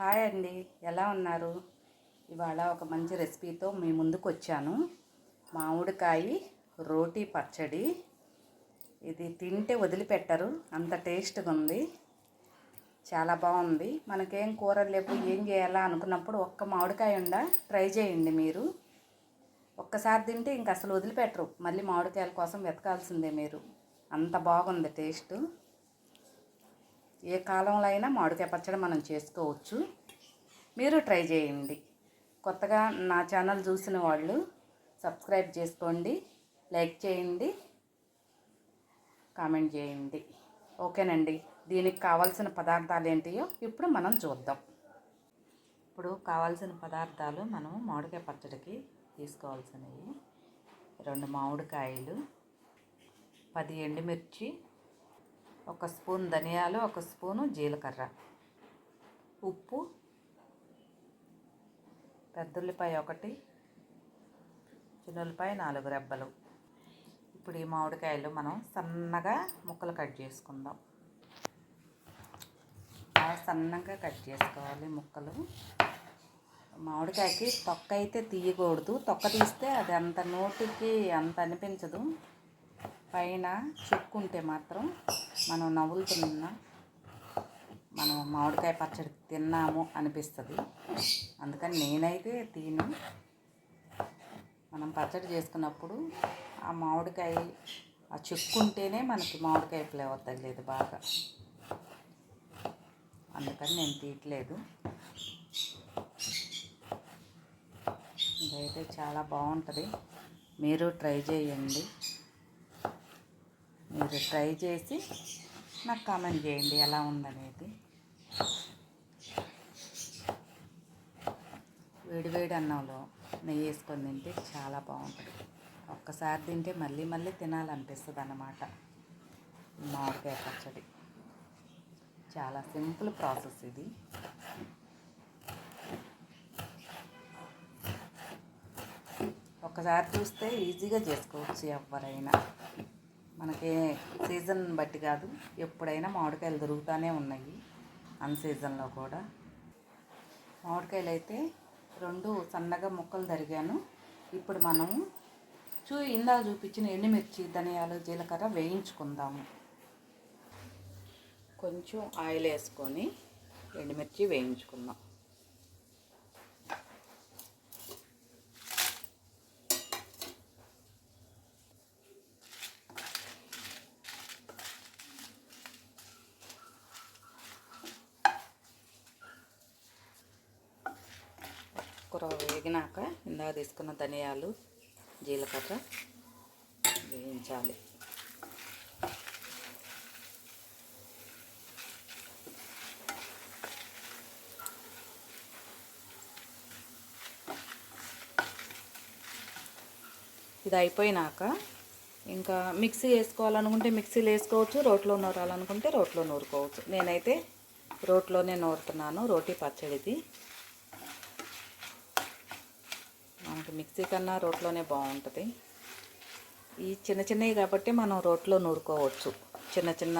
Hi అండి. ఎలా ఉన్నారు? ఇవాళ ఒక మంచి రెసిపీతో మీ ముందుకు వచ్చాను. మామిడికాయ రోటీ పచ్చడి. ఇది తింటే వదిలిపెట్టరు. అంత టేస్ట్గా ఉంది. చాలా బాగుంది. మనకేం కూరలు లేవు ఏం చేయాలా అనుకున్నప్పుడు ఒక్క మామిడికాయ ఉండా ట్రై చేయండి మీరు. ఒక్కసారి తింటే ఇంక అసలు వదిలిపెట్టరు. మళ్ళీ మామిడికాయల కోసం వెతకాల్సిందే మీరు. అంత బాగుంది టేస్ట్. ఏ కాలంలో అయినా మామిడికాయ పచ్చడి మనం చేసుకోవచ్చు. మీరు ట్రై చేయండి. కొత్తగా నా ఛానల్ చూసిన వాళ్ళు సబ్స్క్రైబ్ చేసుకోండి లైక్ చేయండి కామెంట్ చేయండి. ఓకేనండి. దీనికి కావాల్సిన పదార్థాలు ఏంటియో ఇప్పుడు మనం చూద్దాం. ఇప్పుడు కావాల్సిన పదార్థాలు మనం మామిడికాయ పచ్చడికి తీసుకోవాల్సినవి. రెండు మామిడికాయలు పది ఎండుమిర్చి ఒక స్పూన్ ధనియాలు ఒక స్పూను జీలకర్ర. ఉప్పు పెద్దుల్లిపాయ ఒకటి చిన్నుల్లిపాయ నాలుగు రెబ్బలు. ఇప్పుడు ఈ మామిడికాయలు మనం సన్నగా ముక్కలు కట్ చేసుకుందాం. బాగా సన్నగా కట్ చేసుకోవాలి ముక్కలు. మామిడికాయకి తొక్క అయితే తీయకూడదు. తొక్క తీస్తే అది అంత నోటికి అంత అనిపించదు. పైన చెక్కు ఉంటే మాత్రం మనం నవ్వులుతున్న మనం మామిడికాయ పచ్చడి తిన్నాము అనిపిస్తుంది. అందుకని నేనైతే తిను మనం పచ్చడి చేసుకున్నప్పుడు ఆ మామిడికాయ ఆ చెక్కు ఉంటేనే మనకి మామిడికాయ ఫ్లేవర్ తగిలేదు బాగా. అందుకని నేను తీయట్లేదు. ఇదైతే చాలా బాగుంటుంది. మీరు ట్రై చేయండి. మీరు ట్రై చేసి నాకు కామెంట్ చేయండి ఎలా ఉందనేది. వేడివేడి అన్నంలో నెయ్యి వేసుకొని తింటే చాలా బాగుంటుంది. ఒక్కసారి తింటే మళ్ళీ మళ్ళీ తినాలనిపిస్తుంది అన్నమాట మామిడికాయ పచ్చడి. చాలా సింపుల్ ప్రాసెస్ ఇది. ఒకసారి చూస్తే ఈజీగా చేసుకోవచ్చు ఎవరైనా. మనకి సీజన్ బట్టి కాదు ఎప్పుడైనా మామిడికాయలు దొరుకుతూనే ఉన్నాయి అన్ సీజన్లో కూడా. మామిడికాయలు అయితే రెండు సన్నగా ముక్కలు తరిగాను. ఇప్పుడు మనము చూ ఇందా చూపించిన ఎండుమిర్చి ధనియాలు జీలకర్ర వేయించుకుందాము. కొంచెం ఆయిల్ వేసుకొని ఎండుమిర్చి వేయించుకుందాం. కూర వేగినాక ఇందాక తీసుకున్న ధనియాలు జీలకర్ర వేయించాలి. ఇది అయిపోయినాక ఇంకా మిక్సీ వేసుకోవాలనుకుంటే మిక్సీలో వేసుకోవచ్చు రోట్లో నూరాలనుకుంటే రోట్లో నూరుకోవచ్చు. నేనైతే రోట్లోనే నూరుతున్నాను రోటీ పచ్చడిది. మనకి మిక్సీ కన్నా రోట్లోనే బాగుంటుంది. ఈ చిన్న చిన్నవి కాబట్టి మనం రోట్లో నూరుకోవచ్చు. చిన్న చిన్న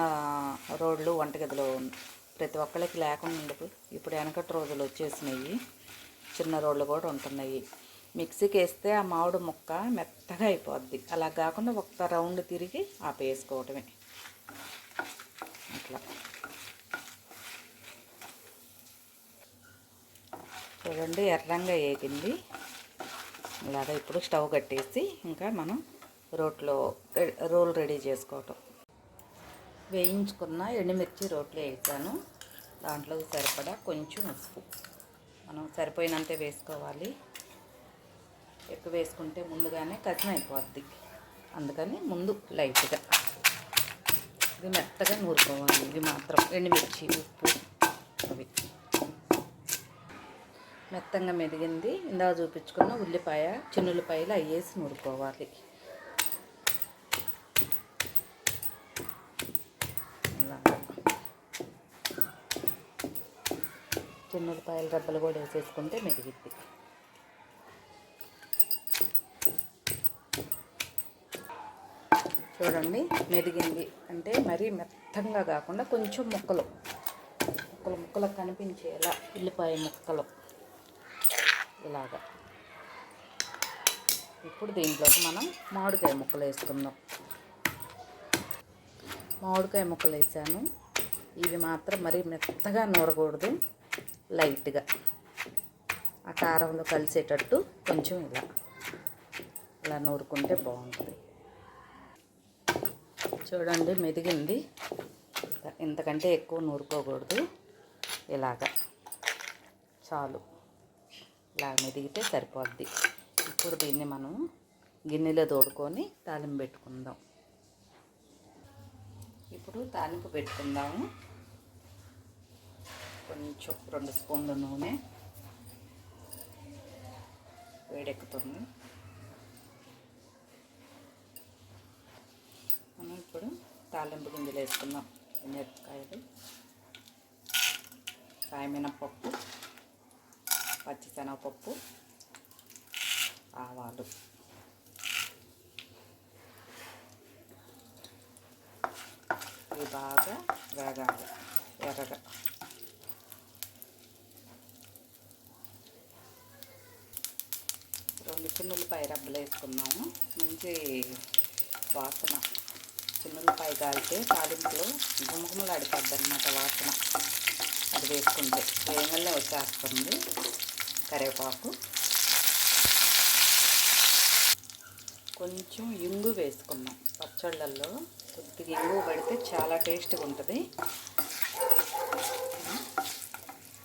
రోడ్లు వంటగదిలో ప్రతి ఒక్కరికి లేకుండా ఉండదు. ఇప్పుడు వెనకటి రోజులు వచ్చేసినాయి. చిన్న రోడ్లు కూడా ఉంటున్నాయి. మిక్సీకి వేస్తే ఆ మామిడి ముక్క మెత్తగా అయిపోద్ది. అలా కాకుండా ఒక్క రౌండ్ తిరిగి ఆపేసుకోవటమే. అట్లా. చూడండి ఎర్రంగా వేగింది ఇలాగ ఇప్పుడు స్టవ్ కట్టేసి ఇంకా మనం రోట్లో రోల్ రెడీ చేసుకోవటం. వేయించుకున్న ఎండుమిర్చి రోట్లో వేసాను. దాంట్లో సరిపడా కొంచెం ఉప్పు. మనం సరిపోయినంతే వేసుకోవాలి. ఎక్కువ వేసుకుంటే ముందుగానే కఠిన అయిపోద్ది. అందుకని ముందు లైట్గా ఇది మెత్తగా నూరుకోవాలి. ఇది మాత్రం ఎండుమిర్చి ఉప్పు అవి. మెత్తంగా మెదిగింది. ఇందాక చూపించుకున్న ఉల్లిపాయ చిన్నుల్లిపాయలు అయ్యేసి నూరుకోవాలి. చిన్నుల్లిపాయల రబ్బలు కూడా వేసేసుకుంటే మెదిగిద్ది. చూడండి మెదిగింది. అంటే మరీ మెత్తంగా కాకుండా కొంచెం ముక్కలు. ముక్కలు ముక్కలు కనిపించేలా ఉల్లిపాయ ముక్కలు. ఇలాగా. ఇప్పుడు దీంట్లోకి మనం మామిడికాయ ముక్కలు వేసుకుందాం. మామిడికాయ ముక్కలు వేసాను. ఇవి మాత్రం మరీ మెత్తగా నూరకూడదు. లైట్గా. ఆ కారంలో కలిసేటట్టు కొంచెం ఇలా ఇలా నూరుకుంటే బాగుంటుంది. చూడండి మెదిగింది. ఇంతకంటే ఎక్కువ నూరుకోకూడదు. ఇలాగా. చాలు. ఇలా మెదిగితే సరిపోద్ది. ఇప్పుడు దీన్ని మనం గిన్నెలో తోడుకొని తాలింపు పెట్టుకుందాం. ఇప్పుడు తాలింపు పెట్టుకుందాము. కొంచెం రెండు స్పూన్ల నూనె వేడెక్కుతుంది. మనం ఇప్పుడు తాలింపు గింజలు వేసుకుందాం. మిరపకాయలు కాయమినపప్పు. పచ్చిశనగపప్పు ఆవాలు. ఇవి బాగా వేగాలి ఎర్రగా. రెండు చిన్నులపాయ రబ్బలు వేసుకున్నాము. మంచి వాసన. చిన్నులపాయ కాలితే తాలింపులో గుమగుమలాడిపోద్ది అనమాట వాసన. అది వేసుకుంటే వేగంగా వచ్చేస్తుంది. కరివేపాకు. కొంచెం ఇంగు వేసుకున్నాం పచ్చళ్ళల్లో కొద్దిగా ఇంగు పడితే చాలా టేస్ట్గా ఉంటుంది.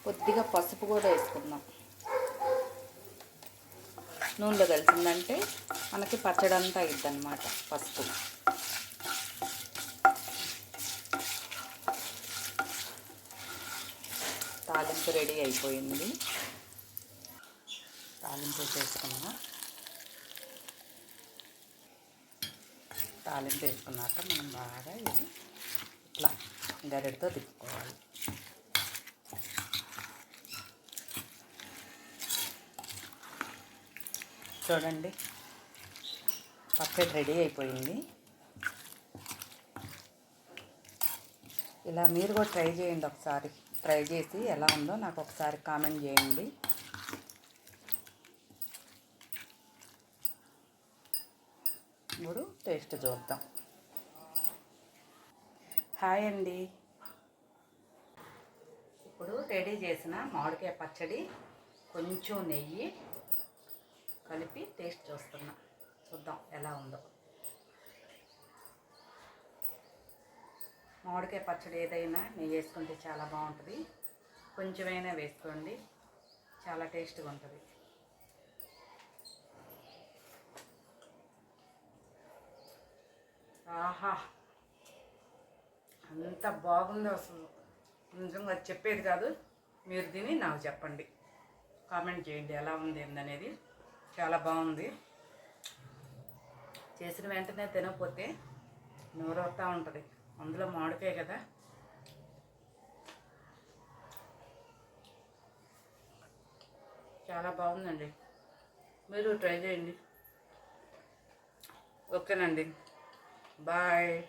కొద్దిగా పసుపు కూడా వేసుకుందాం. నూనెలో కలిసిందంటే మనకి పచ్చడంతా అయింది అనమాట పసుపు. తాలింపు రెడీ అయిపోయింది. తాలింపు చేసుకున్నా తాలింపు వేసుకున్నాక మనం బాగా ఇది ఇట్లా గరిటతో తిప్పుకోవాలి. చూడండి పచ్చడి రెడీ అయిపోయింది. ఇలా మీరు కూడా ట్రై చేయండి ఒకసారి. ట్రై చేసి ఎలా ఉందో నాకు ఒకసారి కామెంట్ చేయండి. ఇప్పుడు టేస్ట్ చూద్దాం. హాయ్ అండి. ఇప్పుడు రెడీ చేసిన మామిడికాయ పచ్చడి కొంచెం నెయ్యి కలిపి టేస్ట్ చూస్తున్నా. చూద్దాం ఎలా ఉందో. మామిడికాయ పచ్చడి ఏదైనా నెయ్యి వేసుకుంటే చాలా బాగుంటుంది. కొంచెమైనా వేసుకోండి చాలా టేస్ట్గా ఉంటుంది. ఆహా. అంత బాగుందో అసలు. నిజంగా చెప్పేది కాదు. మీరు తిని నాకు చెప్పండి. కామెంట్ చేయండి ఎలా ఉంది ఏందనేది. చాలా బాగుంది. చేసిన వెంటనే తినకపోతే నోరవుతూ ఉంటుంది. అందులో మామిడికాయ కదా. చాలా బాగుందండి. మీరు ట్రై చేయండి. ఓకేనండి. Bye.